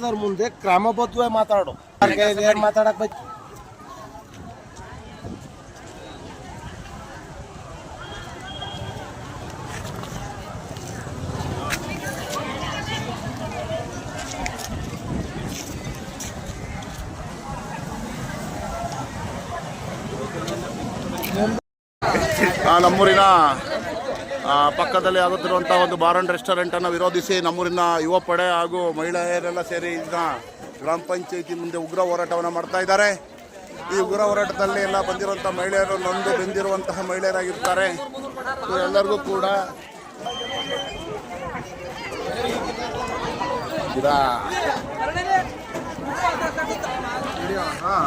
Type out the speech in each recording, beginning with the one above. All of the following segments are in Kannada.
ಅದ್ರ ಮುಂದೆ ಕ್ರಮಬದ್ಧವಾಗಿ ಮಾತಾಡು ಏನ್ ಮಾತಾಡಕ್ ಬೇಕು ಆ, ನಮ್ಮೂರಿನ ಆ, ಪಕ್ಕದಲ್ಲಿ ಆಗುತ್ತಿರುವಂಥ ಒಂದು ಬಾರ್ ಅಂಡ್ ರೆಸ್ಟೋರೆಂಟನ್ನು ವಿರೋಧಿಸಿ ನಮ್ಮೂರಿನ ಯುವ ಪಡೆ ಹಾಗೂ ಮಹಿಳೆಯರೆಲ್ಲ ಸೇರಿ ಇದನ್ನ ಗ್ರಾಮ ಪಂಚಾಯತಿ ಮುಂದೆ ಉಗ್ರ ಹೋರಾಟವನ್ನು ಮಾಡ್ತಾ ಇದ್ದಾರೆ. ಈ ಉಗ್ರ ಹೋರಾಟದಲ್ಲಿ ಎಲ್ಲ ಬಂದಿರುವಂಥ ಮಹಿಳೆಯರು ನೊಂದು ಬೆಂದಿರುವಂತಹ ಮಹಿಳೆಯರಾಗಿರ್ತಾರೆ. ಎಲ್ಲರಿಗೂ ಕೂಡ ಹಾಕಿ ಹಾಂ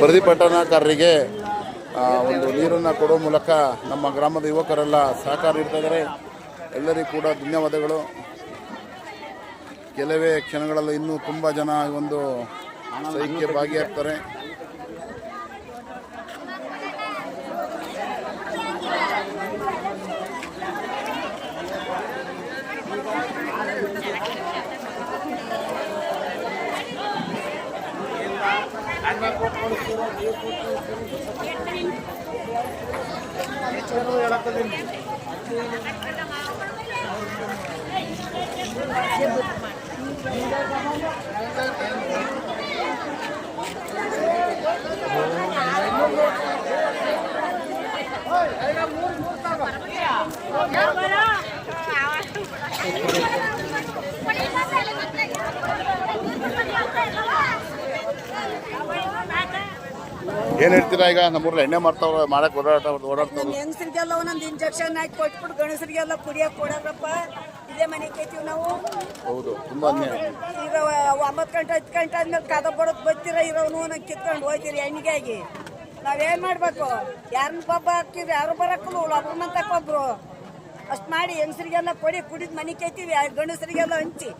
ಪ್ರತಿಭಟನಾಕಾರರಿಗೆ ಒಂದು ನೀರನ್ನು ಕೊಡೋ ಮೂಲಕ ನಮ್ಮ ಗ್ರಾಮದ ಯುವಕರೆಲ್ಲ ಸಹಕಾರ ನೀಡ್ತಾ ಇದ್ದಾರೆ. ಎಲ್ಲರಿಗೂ ಕೂಡ ಧನ್ಯವಾದಗಳು. ಕೆಲವೇ ಕ್ಷಣಗಳಲ್ಲಿ ಇನ್ನೂ ತುಂಬ ಜನ ಒಂದು ಸೈಕ್ಯ ಭಾಗಿಯಾಗ್ತಾರೆ ಏನು ಹೇಳ್ತೀರಾ ಈಗ ನಮ್ಮೂರಲ್ಲಿ ಎಣ್ಣೆ ಮಾಡ್ತಾವ್ರ ಮಾಡಕ್ಕೆ ಓಡಾಟ ಓಡಾಡ್ತಾವ್ರು ನಮ್ಮ ಹೆಂಗಸರಿಗೆಲ್ಲ ಒಂದೊಂದು ಇಂಜೆಕ್ಷನ್ ಹಾಕಿ ಕೊಟ್ಬಿಟ್ಟು ಗಣಸರಿಗೆಲ್ಲ ಕುಡಿಯಕ್ಕೆ ಕೊಡಾರಪ್ಪ ಇದೇ ಮನೆ ಕೇಳ್ತೀವಿ ನಾವು. ಹೌದು ತುಂಬಾ ಅನ್ಯಾಯ ಈಗ ಒಂಬತ್ತು ಗಂಟೆ ಹತ್ತು ಗಂಟೆ ಆದ್ಮೇಲೆ ಕದ ಬಡೋದು ಬರ್ತೀರ ಇರೋನು ನಂಗೆ ಕಿತ್ಕೊಂಡು ಹೋಯ್ತೀರಿ ಎಣ್ಣಿಗೆಯಾಗಿ ನಾವೇನ್ ಮಾಡ್ಬೇಕು? ಯಾರನ್ನ ಪಬ್ಬ ಹಾಕ್ತಿದ್ರಿ ಯಾರು ಬರಕ್ಕಲ್ಲ ಒಬ್ರು ಮಂತಕ್ಕೆ ಒಬ್ರು. ಅಷ್ಟು ಮಾಡಿ ಹೆಂಗಸರಿಗೆಲ್ಲ ಕೊಡಿ ಕುಡಿದ್ ಮನೆ ಕೇತೀವಿ ಗಂಡಸರಿಗೆಲ್ಲ ಹಂಚಿ.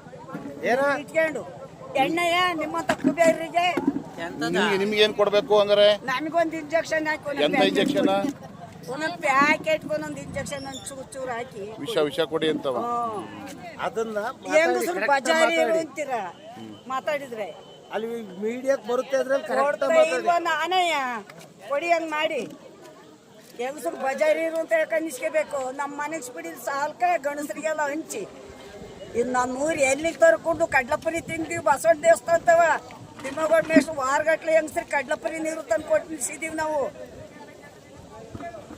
ಇಟ್ಕೊಂಡು. ಎಣ್ಣೆಯ ನಿಮ್ಮಂತ ಕುಬೇರಿಗೆ ನಿಮ್ಗೆ ನಿಮ್ಗೆ ಏನು ಕೊಡಬೇಕು ಅಂದ್ರೆ? ನಮಗೊಂದು ಇಂಜೆಕ್ಷನ್ ಹಾಕಿ ಇಂಜೆಕ್ಷನ್ ಒಂದೊಂದು ಪ್ಯಾಕೆಟ್ ಒಂದೊಂದು ಇಂಜೆಕ್ಷನ್ ಚೂರು ಚೂರು ಹಾಕಿ. ವಿಷ ವಿಷ ಕೊಡಿ ಅಂತವ. ಅದನ್ನ ಹೆಂಗಸ್ರು ಬಜಾರಿ. ಅಂತೀರ? ಮಾತಾಡಿದ್ರೆ. ಅಲ್ಲಿ ಮೀಡಿಯಾಕ್ ಬರುತ್ತೆ ಅದ್ರಲ್ಲಿ ಕರೆಕ್ಟ್ ನಾನಯ್ಯ ಕೊಡಿ ಹಂಗ್ ಮಾಡಿ. ಹೆಂಗಸರು ಬಜಾರಿ ಇರು ಅಂತ ಕನಿಸ್ಕೋಬೇಕು ನಮ್ಮ ಮನೆಗೆ ಬಿಡಿದ ಸಾಲ್ಕ ಗಣಸರಿಗೆಲ್ಲ ಹಂಚಿ. ಇದು ನಮ್ಮ ಊರು ಎಲ್ಲಿಗೆ ತರ್ಕೊಂಡು ಕಡ್ಲಪುರಿ ತಿಂತೀವಿ ಬಸವಣ್ಣ ದೇವಸ್ಥಾನ ಅಂತವ ತಿಮ್ಮಗೋಡ್ ಮೇಷ್ಟು ವಾರಗಟ್ಲೆ ಹೆಂಗಸ್ರಿಗೆ ಕಡ್ಲಪುರಿ ನೀರು ತಂದು ಕೊಟ್ಟು ನಿಲ್ಸಿದೀವಿ ನಾವು.